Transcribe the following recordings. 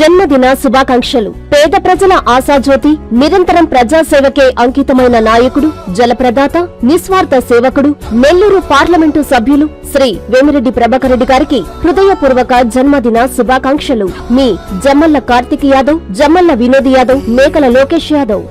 జన్మదిన శుభాకాంక్షలు. పేద ప్రజల ఆశాజ్యోతి నిరంతరం ప్రజాసేవకే అంకితమైన నాయకుడు జలప్రదాత నిస్వార్థ సేవకుడు నెల్లూరు పార్లమెంటు సభ్యులు శ్రీ వేమిరెడ్డి ప్రభాకర్ రెడ్డి గారికి హృదయపూర్వక జన్మదిన శుభాకాంక్షలు. మీ జమ్మల్ల కార్తిక్ యాదవ్ జమ్మల్ల వినోద్ యాదవ్ మేకల లోకేష్ యాదవ్.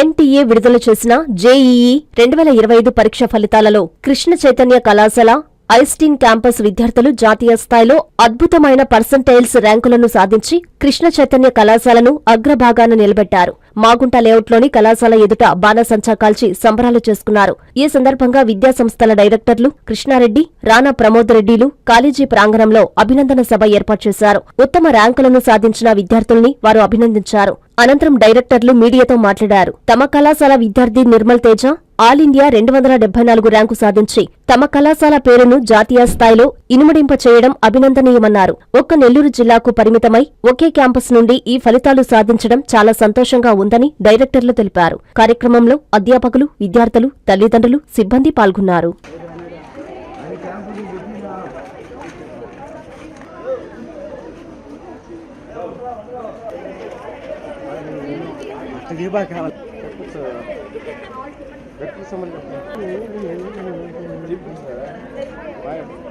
ఎన్టీఏ విడుదల చేసిన జేఈఈ రెండు వేల ఇరవై ఐదు పరీక్ష ఫలితాలలో కృష్ణ చైతన్య కళాశాల ఐస్టీన్ క్యాంపస్ విద్యార్థులు జాతీయ స్థాయిలో అద్భుతమైన పర్సంటైల్స్ ర్యాంకులను సాధించి కృష్ణ చైతన్య కళాశాలను అగ్రభాగాన నిలబెట్టారు. మాగుంట లేఅవుట్లోని కళాశాల ఎదుట బాణసంచా కాల్చి సంబరాలు చేసుకున్నారు. ఈ సందర్భంగా విద్యాసంస్థల డైరెక్టర్లు కృష్ణారెడ్డి రాణా ప్రమోద్ రెడ్డిలు కాలేజీ ప్రాంగణంలో అభినందన సభ ఏర్పాటు చేశారు. ఉత్తమ ర్యాంకులను సాధించిన విద్యార్థుల్ని వారు అభినందించారు. అనంతరం డైరెక్టర్లు మీడియాతో మాట్లాడారు. తమ కళాశాల విద్యార్థి నిర్మల్ తేజ ఆల్ ఇండియా రెండు వందల డెబ్బై నాలుగు ర్యాంకు సాధించి తమ కళాశాల పేరును జాతీయ స్థాయిలో ఇనుమడింప చేయడం అభినందనీయమన్నారు. ఒక్క నెల్లూరు జిల్లాకు పరిమితమై ఒకే క్యాంపస్ నుండి ఈ ఫలితాలు సాధించడం చాలా సంతోషంగా ఉందని డైరెక్టర్లు తెలిపారు. కార్యక్రమంలో అధ్యాపకులు విద్యార్థులు తల్లిదండ్రులు సిబ్బంది పాల్గొన్నారు.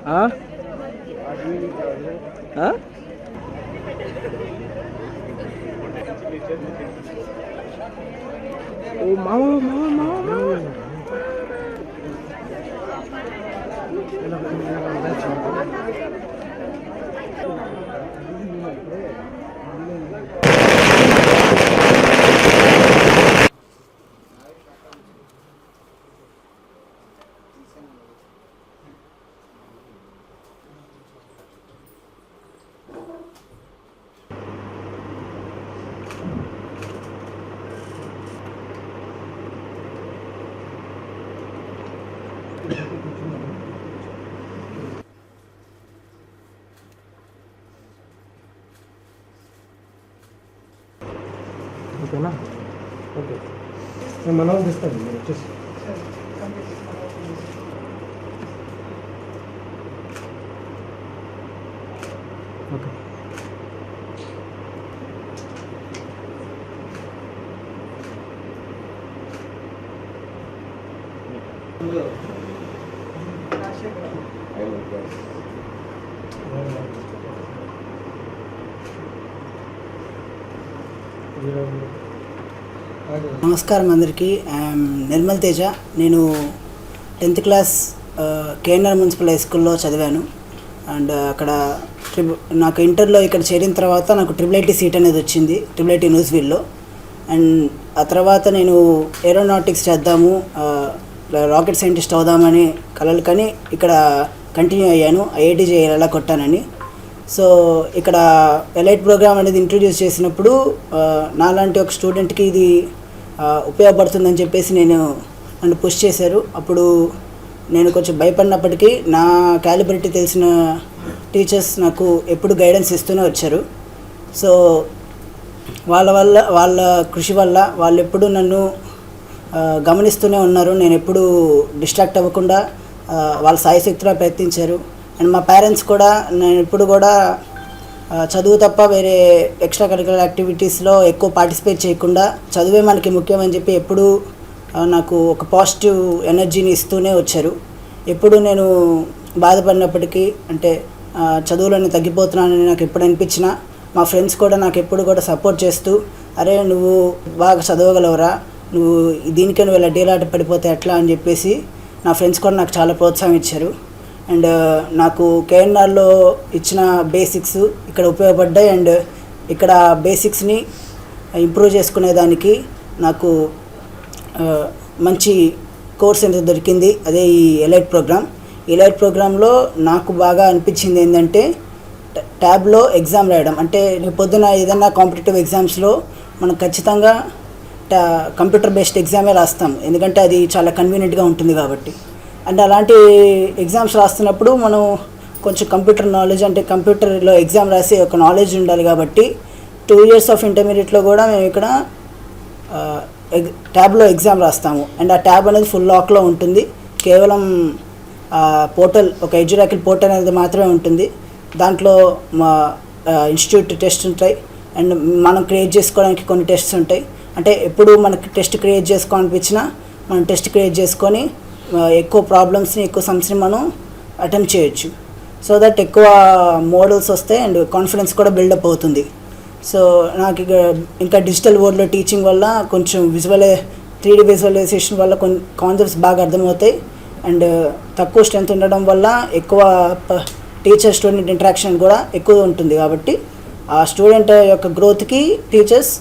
ఆ? ఆ? ఓ మామ మామ మామ మామ. ఓకేనా ఓకే నేను మన వాళ్ళు తెస్తాను మీరు వచ్చేసి ఓకే నమస్కారం అందరికీ. ఐఎమ్ నిర్మల్ తేజ. నేను tenth class KNR municipal high స్కూల్లో చదివాను. అండ్ అక్కడ ట్రిబ్ నాకు ఇంటర్లో ఇక్కడ చేరిన తర్వాత నాకు ట్రిపుల్ ఐటీ సీట్ అనేది వచ్చింది ట్రిపుల్ ఐటీ న్యూస్విల్లో అండ్ ఆ తర్వాత నేను ఏరోనాటిక్స్ చేద్దాము రాకెట్ సైంటిస్ట్ అవుదామని కలలు కానీ ఇక్కడ కంటిన్యూ అయ్యాను ఐఐటి చేయాలా కొట్టానని. సో ఇక్కడ ఎలైట్ ప్రోగ్రామ్ అనేది ఇంట్రడ్యూస్ చేసినప్పుడు నాలాంటి ఒక స్టూడెంట్కి ఇది ఉపయోగపడుతుందని చెప్పేసి నేను నన్ను పుష్ చేశారు. అప్పుడు నేను కొంచెం భయపడినప్పటికీ నా క్యాలిబిలిటీ తెలిసిన టీచర్స్ నాకు ఎప్పుడు గైడెన్స్ ఇస్తూనే వచ్చారు. సో వాళ్ళ వల్ల వాళ్ళ కృషి వల్ల వాళ్ళు ఎప్పుడు నన్ను గమనిస్తూనే ఉన్నారు. నేను ఎప్పుడు డిస్ట్రాక్ట్ అవ్వకుండా వాళ్ళ సాయశక్తిలో ప్రయత్నించారు. అండ్ మా పేరెంట్స్ కూడా నేను ఎప్పుడు కూడా చదువు తప్ప వేరే ఎక్స్ట్రా కరికులర్ యాక్టివిటీస్లో ఎక్కువ పార్టిసిపేట్ చేయకుండా చదువే మనకి ముఖ్యమని చెప్పి ఎప్పుడూ నాకు ఒక పాజిటివ్ ఎనర్జీని ఇస్తూనే వచ్చారు. ఎప్పుడు నేను బాధపడినప్పటికీ అంటే ఆ, చదువులోనే తగ్గిపోతున్నానని నాకు ఎప్పుడు అనిపించినా మా ఫ్రెండ్స్ కూడా నాకు ఎప్పుడు కూడా సపోర్ట్ చేస్తూ అరే నువ్వు బాగా చదవగలవురా? నువ్వు దీనికే నువ్వు ఇలా డీలాట పడిపోతే ఎట్లా? అని చెప్పేసి నా ఫ్రెండ్స్ కూడా నాకు చాలా ప్రోత్సాహం ఇచ్చారు. అండ్ నాకు కేఎన్ఆర్లో ఇచ్చిన బేసిక్స్ ఇక్కడ ఉపయోగపడ్డాయి అండ్ ఇక్కడ బేసిక్స్ని ఇంప్రూవ్ చేసుకునేదానికి నాకు మంచి కోర్స్ అనేది దొరికింది. అదే ఈ ఎలైట్ ప్రోగ్రామ్ ఎలైట్ ప్రోగ్రాంలో నాకు బాగా అనిపించింది ఏంటంటే ట్యాబ్లో ఎగ్జామ్ రాయడం. అంటే రేపు పొద్దున ఏదైనా కాంపిటేటివ్ ఎగ్జామ్స్లో మనం ఖచ్చితంగా టా కంప్యూటర్ బేస్డ్ ఎగ్జామే రాస్తాం. ఎందుకంటే అది చాలా కన్వీనియంట్గా ఉంటుంది కాబట్టి. అండ్ అలాంటి ఎగ్జామ్స్ రాస్తున్నప్పుడు మనం కొంచెం కంప్యూటర్ నాలెడ్జ్ అంటే కంప్యూటర్లో ఎగ్జామ్ రాసే ఒక నాలెడ్జ్ ఉండాలి కాబట్టి టూ ఇయర్స్ ఆఫ్ ఇంటర్మీడియట్లో కూడా మేము ఇక్కడ ఎగ్ ట్యాబ్లో ఎగ్జామ్ రాస్తాము. అండ్ ఆ ట్యాబ్ అనేది ఫుల్ లాక్లో ఉంటుంది. కేవలం పోర్టల్ ఒక ఎడ్యురాకిల్ పోర్టల్ అనేది మాత్రమే ఉంటుంది. దాంట్లో మా ఇన్స్టిట్యూట్ టెస్ట్ ఉంటాయి. అండ్ మనం క్రియేట్ చేసుకోవడానికి కొన్ని టెస్ట్స్ ఉంటాయి. అంటే ఎప్పుడు మనకి టెస్ట్ క్రియేట్ చేసుకోవాలనిపించినా మనం టెస్ట్ క్రియేట్ చేసుకొని ఎక్కువ ప్రాబ్లమ్స్ని ఎక్కువ సమస్యని మనం అటెంప్ట్ చేయొచ్చు. సో దట్ ఎక్కువ మోడల్స్ వస్తాయి అండ్ కాన్ఫిడెన్స్ కూడా బిల్డప్ అవుతుంది. సో నాకు ఇక ఇంకా డిజిటల్ వరల్డ్లో టీచింగ్ వల్ల కొంచెం విజువలై త్రీ డి విజువలైజేషన్ వల్ల కొన్ని కాన్సెప్ట్స్ బాగా అర్థమవుతాయి. అండ్ తక్కువ స్ట్రెంత్ ఉండడం వల్ల ఎక్కువ టీచర్ స్టూడెంట్ ఇంటరాక్షన్ కూడా ఎక్కువ ఉంటుంది కాబట్టి ఆ స్టూడెంట్ యొక్క గ్రోత్కి టీచర్స్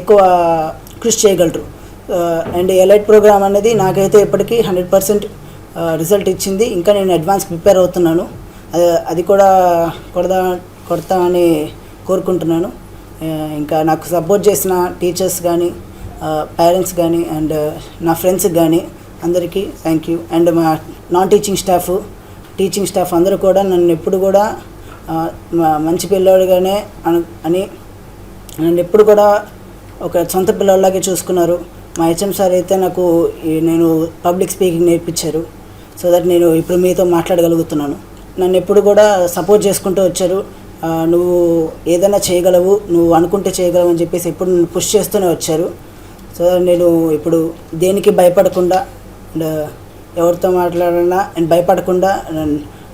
ఎక్కువ కృషి చేయగలరు. అండ్ ఎలైట్ ప్రోగ్రామ్ అనేది నాకైతే ఇప్పటికీ హండ్రెడ్ పర్సెంట్ రిజల్ట్ ఇచ్చింది. ఇంకా నేను అడ్వాన్స్ ప్రిపేర్ అవుతున్నాను. Uh, అది కూడా కొడదా కొడతామని కోరుకుంటున్నాను. Uh, ఇంకా నాకు సపోర్ట్ చేసిన టీచర్స్ కానీ పేరెంట్స్ కానీ అండ్ నా ఫ్రెండ్స్కి కానీ అందరికీ థ్యాంక్ యూ అండ్ మా non teaching staff teaching staff అందరూ కూడా నన్ను ఎప్పుడు కూడా uh, మా- మంచి పిల్లోడిగానే అని నన్ను ఎప్పుడు కూడా ఒక సొంత పిల్లలాగే చూసుకున్నారు. మా హెచ్ఎం సార్ అయితే నాకు ఈ నేను పబ్లిక్ స్పీకింగ్ నేర్పించారు సో దట్ నేను ఇప్పుడు మీతో మాట్లాడగలుగుతున్నాను. నన్ను ఎప్పుడు కూడా సపోర్ట్ చేసుకుంటూ వచ్చారు. నువ్వు ఏదైనా చేయగలవు నువ్వు అనుకుంటే చేయగలవు అని చెప్పేసి ఎప్పుడు నన్ను పుష్ చేస్తూనే వచ్చారు. సో నేను ఇప్పుడు దేనికి భయపడకుండా అండ్ ఎవరితో మాట్లాడాలన్నా అండ్ భయపడకుండా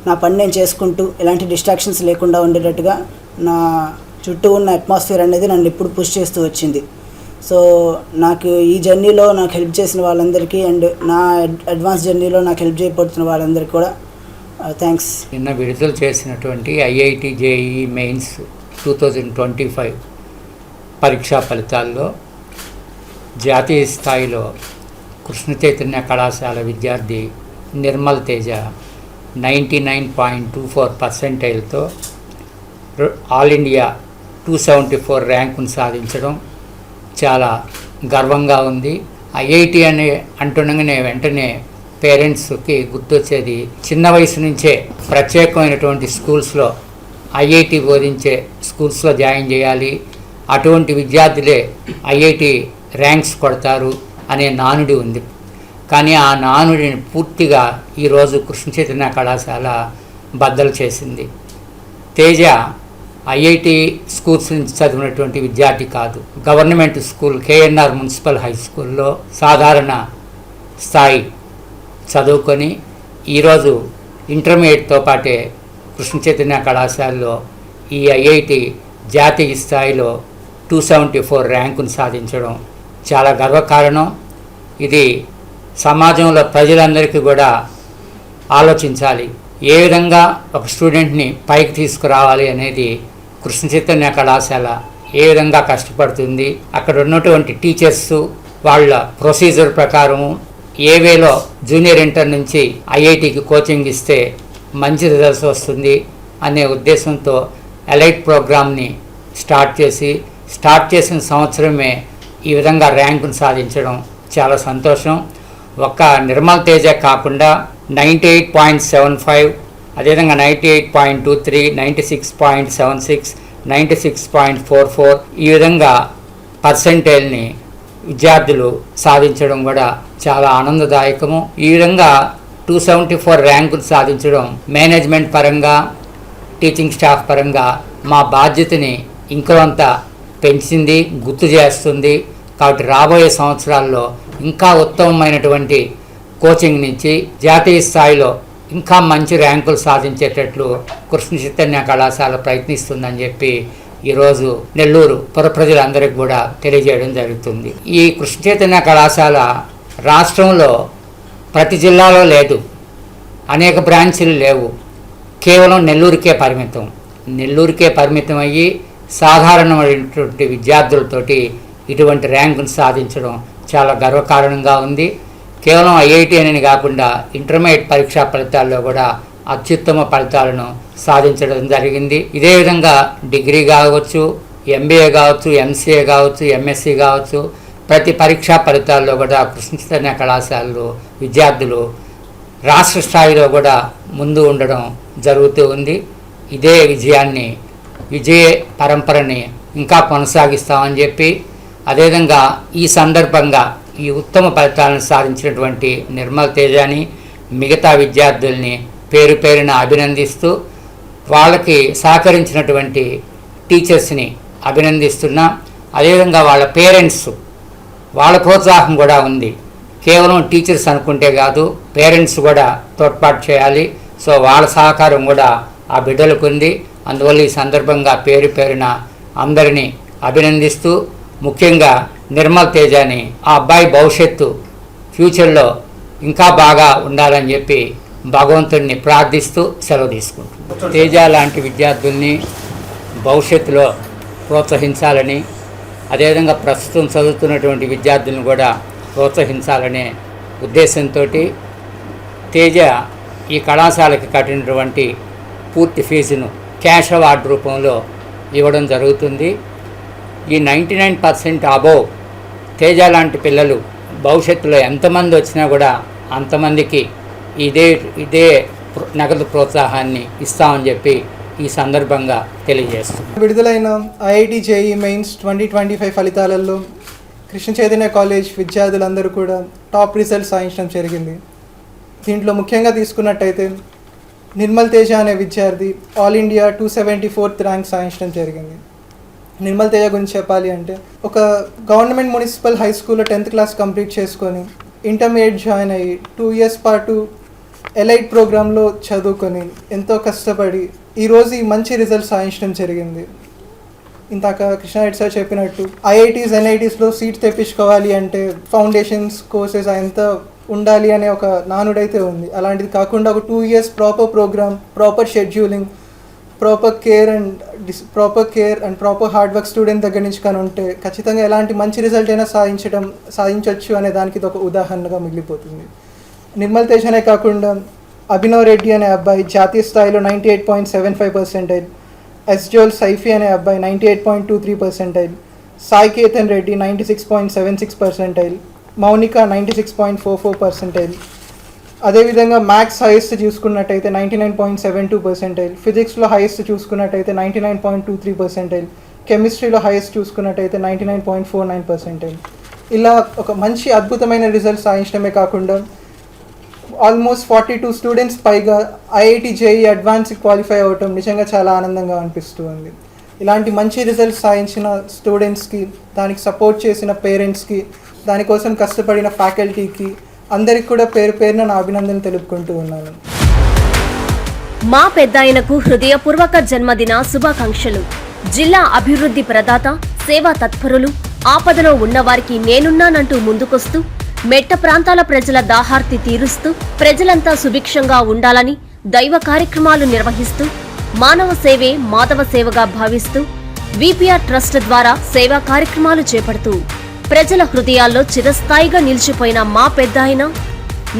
నా పని నేను చేసుకుంటూ ఎలాంటి డిస్ట్రాక్షన్స్ లేకుండా ఉండేటట్టుగా నా చుట్టూ ఉన్న అట్మాస్ఫియర్ అనేది నన్ను ఎప్పుడు పుష్ చేస్తూ వచ్చింది. సో నాకు ఈ జర్నీలో నాకు హెల్ప్ చేసిన వాళ్ళందరికీ అండ్ నా అడ్వాన్స్ జర్నీలో నాకు హెల్ప్ చేయబడుతున్న వాళ్ళందరికీ కూడా థ్యాంక్స్ నిన్న విడుదల చేసినటువంటి IIT JEE mains two thousand twenty five పరీక్షా ఫలితాల్లో జాతీయ స్థాయిలో కృష్ణ చైతన్య కళాశాల విద్యార్థి Nirmal Teja ninety nine point two four పర్సెంటైల్తో all India two seventy four ర్యాంకును సాధించడం చాలా గర్వంగా ఉంది. ఐఐటి అని అంటుండగానే వెంటనే పేరెంట్స్కి గుర్తొచ్చేది చిన్న వయసు నుంచే ప్రత్యేకమైనటువంటి స్కూల్స్లో ఐఐటి బోధించే స్కూల్స్లో జాయిన్ చేయాలి. అటువంటి విద్యార్థులే ఐఐటి ర్యాంక్స్ కొడతారు అనే నానుడి ఉంది. కానీ ఆ నానుడిని పూర్తిగా ఈరోజు కృష్ణ చైతన్య కళాశాల బద్దలు చేసింది. తేజ ఐఐటి స్కూల్స్ నుంచి చదివినటువంటి విద్యార్థి కాదు. Government school KNR municipal high స్కూల్లో సాధారణ స్థాయి చదువుకొని ఈరోజు ఇంటర్మీడియట్తో పాటే కృష్ణ చైతన్య కళాశాలలో ఈ ఐఐటి జాతీయ స్థాయిలో టూ సెవెంటీ ఫోర్ ర్యాంకును సాధించడం చాలా గర్వకారణం. ఇది సమాజంలో ప్రజలందరికీ కూడా ఆలోచించాలి. ఏ విధంగా ఒక స్టూడెంట్ని పైకి తీసుకురావాలి అనేది కృష్ణ చైతన్య కళాశాల ఏ విధంగా కష్టపడుతుంది అక్కడ ఉన్నటువంటి టీచర్స్ వాళ్ళ ప్రొసీజర్ ప్రకారము ఏ వేలో జూనియర్ ఇంటర్ నుంచి ఐఐటికి కోచింగ్ ఇస్తే మంచి రిజల్ట్స్ వస్తుంది అనే ఉద్దేశంతో ఎలైట్ ప్రోగ్రామ్ని స్టార్ట్ చేసి స్టార్ట్ చేసిన సంవత్సరమే ఈ విధంగా ర్యాంకును సాధించడం చాలా సంతోషం. ఒక్క నిర్మల్ తేజ కాకుండా ninety eight point seven five అదేవిధంగా ninety eight point two three ninety six point seven six ninety six point four four ఈ విధంగా పర్సెంటేజ్ని విద్యార్థులు సాధించడం కూడా చాలా ఆనందదాయకము. ఈ విధంగా టూ సెవెంటీ ఫోర్ ర్యాంకులు సాధించడం మేనేజ్మెంట్ పరంగా టీచింగ్ స్టాఫ్ పరంగా మా బాధ్యతని ఇంకొంత పెంచింది గుర్తు చేస్తుంది. కాబట్టి రాబోయే సంవత్సరాల్లో ఇంకా ఉత్తమమైనటువంటి కోచింగ్ నుంచి జాతీయ స్థాయిలో ఇంకా మంచి ర్యాంకులు సాధించేటట్లు కృష్ణ చైతన్య కళాశాల ప్రయత్నిస్తుందని చెప్పి ఈరోజు నెల్లూరు పురప్రజలందరికీ కూడా తెలియజేయడం జరుగుతుంది. ఈ కృష్ణ చైతన్య కళాశాల రాష్ట్రంలో ప్రతి జిల్లాలో లేదు. అనేక బ్రాంచీలు లేవు. కేవలం నెల్లూరుకే పరిమితం. నెల్లూరుకే పరిమితం అయ్యి సాధారణమైనటువంటి విద్యార్థులతోటి ఇటువంటి ర్యాంకును సాధించడం చాలా గర్వకారణంగా ఉంది. కేవలం ఐఐటి అని కాకుండా ఇంటర్మీడియట్ పరీక్షా ఫలితాల్లో కూడా అత్యుత్తమ ఫలితాలను సాధించడం జరిగింది. ఇదే విధంగా డిగ్రీ కావచ్చు ఎంబీఏ కావచ్చు ఎంసీఏ కావచ్చు ఎంఎస్సి కావచ్చు ప్రతి పరీక్షా ఫలితాల్లో కూడా కృష్ణ కళాశాలలో విద్యార్థులు రాష్ట్ర స్థాయిలో కూడా ముందు ఉండడం జరుగుతూ ఉంది. ఇదే విజయాన్ని విజయ పరంపరని ఇంకా కొనసాగిస్తామని చెప్పి అదేవిధంగా ఈ సందర్భంగా ఈ ఉత్తమ ఫలితాలను సాధించినటువంటి నిర్మల్ తేజాని మిగతా విద్యార్థుల్ని పేరు పేరున అభినందిస్తూ వాళ్ళకి సహకరించినటువంటి టీచర్స్ని అభినందిస్తున్నా. అదేవిధంగా వాళ్ళ పేరెంట్స్ వాళ్ళ ప్రోత్సాహం కూడా ఉంది. కేవలం టీచర్స్ అనుకుంటే కాదు పేరెంట్స్ కూడా తోడ్పాటు చేయాలి. సో వాళ్ళ సహకారం కూడా ఆ బిడ్డలకు ఉంది. అందువల్ల ఈ సందర్భంగా పేరు పేరున అందరినీ అభినందిస్తూ ముఖ్యంగా నిర్మల్ తేజాని ఆ అబ్బాయి భవిష్యత్తు ఫ్యూచర్లో ఇంకా బాగా ఉండాలని చెప్పి భగవంతుడిని ప్రార్థిస్తూ సెలవు తీసుకుంటున్నాను తేజ లాంటి విద్యార్థుల్ని భవిష్యత్తులో ప్రోత్సహించాలని అదేవిధంగా ప్రస్తుతం చదువుతున్నటువంటి విద్యార్థులను కూడా ప్రోత్సహించాలనే ఉద్దేశంతో తేజ ఈ కళాశాలకి కట్టినటువంటి పూర్తి ఫీజును క్యాష్ అవార్డు రూపంలో ఇవ్వడం జరుగుతుంది. ఈ ninety nine percent above Teja లాంటి పిల్లలు భవిష్యత్తులో ఎంతమంది వచ్చినా కూడా అంతమందికి ఇదే ఇదే నగదు ప్రోత్సాహాన్ని ఇస్తామని చెప్పి ఈ సందర్భంగా తెలియజేస్తుంది విడుదలైన IIT JEE mains twenty twenty five ఫలితాలలో కృష్ణ చైతన్య కాలేజ్ విద్యార్థులందరూ కూడా టాప్ రిజల్ట్ సాధించడం జరిగింది. దీంట్లో ముఖ్యంగా తీసుకున్నట్టయితే నిర్మల్ తేజ అనే విద్యార్థి all India two seventy fourth rank సాధించడం జరిగింది. నిర్మల్ తేజ గురించి చెప్పాలి అంటే ఒక గవర్నమెంట్ మున్సిపల్ హై స్కూల్లో టెన్త్ క్లాస్ కంప్లీట్ చేసుకొని ఇంటర్మీడియట్ జాయిన్ అయ్యి టూ ఇయర్స్ పాటు ఎలైట్ ప్రోగ్రాంలో చదువుకొని ఎంతో కష్టపడి ఈరోజు ఈ మంచి రిజల్ట్ సాధించడం జరిగింది. ఇంతాక కృష్ణారెడ్డి సార్ చెప్పినట్టు ఐఐటీస్ ఎన్ఐటీస్లో సీట్ తెప్పించుకోవాలి అంటే ఫౌండేషన్స్ కోర్సెస్ అంత ఉండాలి అనే ఒక నానుడైతే ఉంది. అలాంటిది కాకుండా ఒక two years proper programme proper scheduling proper care and this proper care and proper hard work student దగ్గర నుంచి కానీ ఉంటే ఖచ్చితంగా ఎలాంటి మంచి రిజల్ట్ అయినా సాధించడం సాధించవచ్చు అనే దానికి ఇది ఒక ఉదాహరణగా మిగిలిపోతుంది. నిర్మల్ తేజ్ అనే కాకుండా అభినవ్ రెడ్డి అనే అబ్బాయి జాతీయ స్థాయిలో ninety eight point seven five percentile ఎస్జోల్ Saifi అనే అబ్బాయి ninety eight point two three percentile Sai Ketan Reddy ninety six point seven six percentile Mounika ninety six point four four percentile అదేవిధంగా మ్యాథ్స్ హైయెస్ట్ చూసుకున్నట్టయితే ninety nine point seven two percentile ఫిజిక్స్లో highest చూసుకున్నట్టయితే ninety nine point two three percentile కెమిస్ట్రీలో highest చూసుకున్నట్టయితే ninety nine point four nine percentile ఇలా ఒక మంచి అద్భుతమైన రిజల్ట్ సాధించడమే కాకుండా ఆల్మోస్ట్ ఫార్టీ టూ స్టూడెంట్స్ పైగా ఐఐటి జేఈ అడ్వాన్స్ క్వాలిఫై అవ్వటం నిజంగా చాలా ఆనందంగా అనిపిస్తుంది ఇలాంటి మంచి రిజల్ట్స్ సాధించిన స్టూడెంట్స్కి దానికి సపోర్ట్ చేసిన పేరెంట్స్కి దానికోసం కష్టపడిన ఫ్యాకల్టీకి అందరికి కూడా పేరు పేరున నా అభినందనలు తెలుపుకుంటూ ఉన్నాను. మా పెద్దాయనకు హృదయపూర్వక జన్మదిన శుభాకాంక్షలు. జిల్లా అభివృద్ధి ప్రదాత సేవా తత్పరులు ఆపదలో ఉన్నవారికి నేనున్నానంటూ ముందుకొస్తూ మెట్ట ప్రాంతాల ప్రజల దాహార్తి తీరుస్తూ ప్రజలంతా సుభిక్షంగా ఉండాలని దైవ కార్యక్రమాలు నిర్వహిస్తూ మానవ సేవే మాధవ సేవగా భావిస్తూ విపిఆర్ ట్రస్ట్ ద్వారా సేవా కార్యక్రమాలు చేపడుతూ ప్రజల హృదయాల్లో చిరస్థాయిగా నిలిచిపోయిన మా పెద్దాయన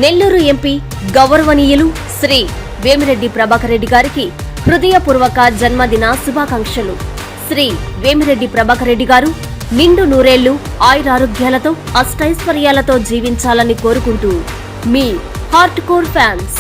నెల్లూరు ఎంపీ గౌరవనీయులు శ్రీ వేమిరెడ్డి ప్రభాకర్ రెడ్డి గారికి హృదయపూర్వక జన్మదిన శుభాకాంక్షలు. శ్రీ వేమిరెడ్డి ప్రభాకర్ రెడ్డి గారు నిండు నూరేళ్ళు ఆయురారోగ్యాలతో అష్టైశ్వర్యాలతో జీవించాలని కోరుకుంటూ మీ హార్ట్ కోర్ ఫ్యాన్స్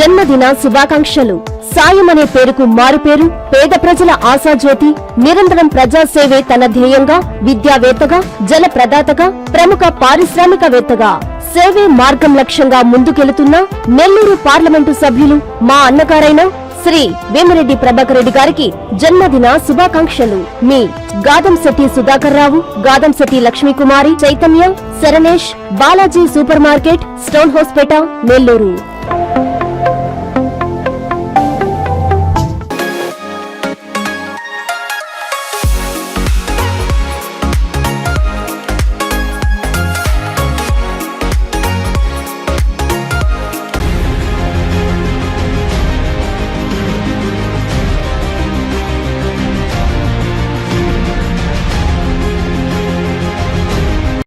జన్మదిన శుభాకాంక్షలు. సాయం అనే పేరుకు మారుపేరు పేద ప్రజల ఆశాజ్యోతి నిరంతరం ప్రజాసేవే తన ధ్యేయంగా విద్యావేత్తగా జల ప్రదాతగా ప్రముఖ పారిశ్రామికవేత్తగా. సేవే మార్గం లక్ష్యంగా ముందుకెళుతున్న నెల్లూరు పార్లమెంటు సభ్యులు మా అన్నగారైన శ్రీ వేమిరెడ్డి ప్రభాకర్ రెడ్డి గారికి జన్మదిన శుభాకాంక్షలు. మీ Gadamsetti Sudhakar Rao Gadamsetti Lakshmikumari Chaitanya Saranesh Balaji super market Stonehousepet Nellore.